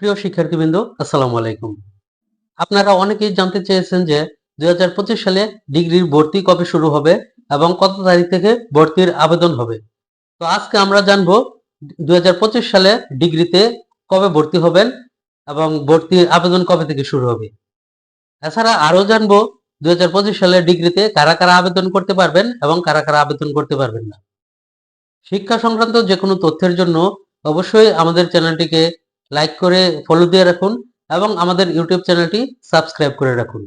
প্রিয় শিক্ষার্থীবৃন্দ, আসসালামু আলাইকুম। আপনারা অনেকেই জানতে চেয়েছেন যে দুই হাজার পঁচিশ সালে ডিগ্রির ভর্তি কবে শুরু হবে এবং কত তারিখ থেকে ভর্তির আবেদন হবে। তো আজকে আমরা জানব দুই হাজার পঁচিশ সালে ডিগ্রিতে কবে ভর্তি হবেন এবং ভর্তির আবেদন কবে থেকে শুরু হবে। এছাড়া আরও জানব দুই হাজার পঁচিশ সালে ডিগ্রিতে কারা কারা আবেদন করতে পারবেন এবং কারা কারা আবেদন করতে পারবেন না। শিক্ষা সংক্রান্ত যে কোনো তথ্যের জন্য অবশ্যই আমাদের চ্যানেলটিকে লাইক করে ফলো দিয়ে রাখুন এবং আমাদের ইউটিউব চ্যানেলটি সাবস্ক্রাইব করে রাখুন।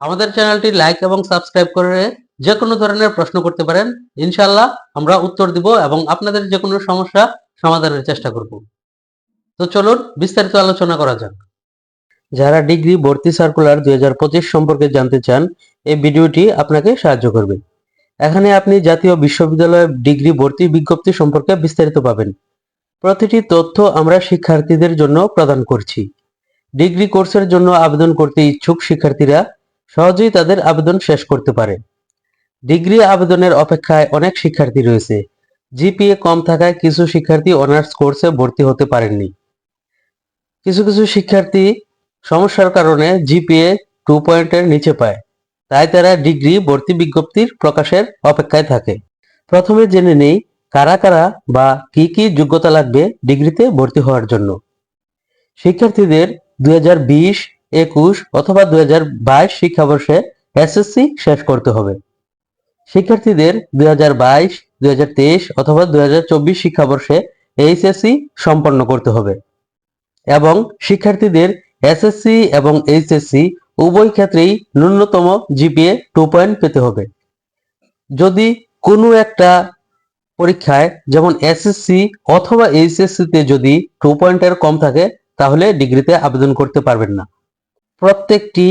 আমাদের চ্যানেলটি লাইক এবং সাবস্ক্রাইব করে যে কোনো ধরনের প্রশ্ন করতে পারেন ইনশাল্লাহ আমরা উত্তর দিব এবং আপনাদের যে কোনো সমস্যা সমাধানের চেষ্টা করব। তো চলুন বিস্তারিত আলোচনা করা যাক। যারা ডিগ্রি ভর্তি সার্কুলার দুই হাজার পঁচিশ সম্পর্কে জানতে চান, এই ভিডিওটি আপনাকে সাহায্য করবে। এখানে আপনি জাতীয় বিশ্ববিদ্যালয়ের ডিগ্রি ভর্তি বিজ্ঞপ্তি সম্পর্কে বিস্তারিত পাবেন। প্রতিটি তথ্য আমরা শিক্ষার্থীদের জন্য প্রদান করছি। ডিগ্রি কোর্সের জন্য আবেদন করতে ইচ্ছুক শিক্ষার্থীরা সহজেই তাদের আবেদন শেষ করতে পারে। ডিগ্রি আবেদনের অপেক্ষায় অনেক শিক্ষার্থী রয়েছে। জিপিএ কম থাকায় কিছু শিক্ষার্থী অনার্স কোর্সে ভর্তি হতে পারেননি। কিছু কিছু শিক্ষার্থী সমস্যার কারণে জিপিএ টু পয়েন্টের নিচে পায়। তাই তারা ডিগ্রি ভর্তি বিজ্ঞপ্তির প্রকাশের অপেক্ষায় থাকে। প্রথমে জেনে নেই কারা কারা বা কি কি যোগ্যতা লাগবে ডিগ্রিতে ভর্তি হওয়ার জন্য? শিক্ষার্থীদের দুই হাজার বিশ, একুশ অথবা দুই হাজার বাইশ শিক্ষাবর্ষে এসএসসি শেষ করতে হবে। শিক্ষার্থীদের দুই হাজার বাইশ, দুই হাজার তেইশ অথবা দুই হাজার চব্বিশ শিক্ষাবর্ষে এইচএসসি সম্পন্ন করতে হবে এবং শিক্ষার্থীদের এসএসসি এবং এইচএসসি উভয় ক্ষেত্রেই ন্যূনতম জিপিএ টু পয়েন্ট পেতে হবে। যদি কোনো একটা পরীক্ষায় যেমন এসএসসি অথবা এইচএসসি তে যদি টু পয়েন্টের কম থাকে, তাহলে ডিগ্রিতে আবেদন করতে পারবেন না। প্রত্যেকটি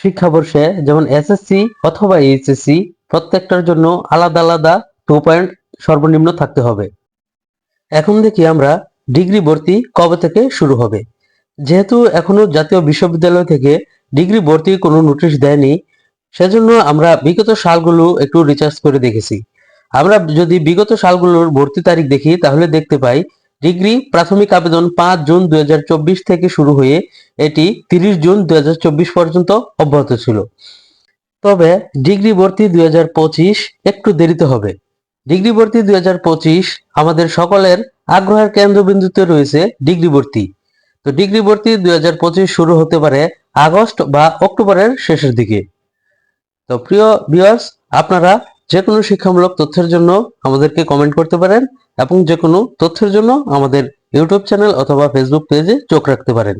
শিক্ষাবর্ষে যেমন এসএসসি অথবা এইচএসসি প্রত্যেকটার জন্য আলাদা আলাদা টু পয়েন্ট সর্বনিম্ন থাকতে হবে। এখন দেখি আমরা ডিগ্রি ভর্তি কবে থেকে শুরু হবে। যেহেতু এখনও জাতীয় বিশ্ববিদ্যালয় থেকে ডিগ্রি ভর্তির কোনো নোটিশ দেয়নি, সেজন্য আমরা বিগত সালগুলো একটু রিসার্চ করে দেখেছি। আমরা যদি বিগত সালগুলোর ভর্তি তারিখ দেখি, তাহলে দেখতে পাই ডিগ্রি প্রাথমিক আবেদন পাঁচ জুন দু হাজার চব্বিশ থেকে শুরু হয়ে এটি তিরিশ জুন দু হাজার চব্বিশ পর্যন্ত অব্যাহত ছিল। তবে ডিগ্রি ভর্তি দু হাজার পঁচিশ একটু দেরিতে হবে। ডিগ্রি ভর্তি দুই হাজার পঁচিশ আমাদের সকলের আগ্রহের কেন্দ্রবিন্দুতে রয়েছে ডিগ্রি ভর্তি। তো ডিগ্রি ভর্তি দুই হাজার পঁচিশ শুরু হতে পারে আগস্ট বা অক্টোবরের শেষের দিকে। তো প্রিয় ভিউয়ার্স আপনারা যে কোনো শিক্ষামূলক তথ্যের জন্য আমাদেরকে কমেন্ট করতে পারেন এবং যে কোনো তথ্যের জন্য আমাদের ইউটিউব চ্যানেল অথবা ফেসবুক পেজে চোখ রাখতে পারেন।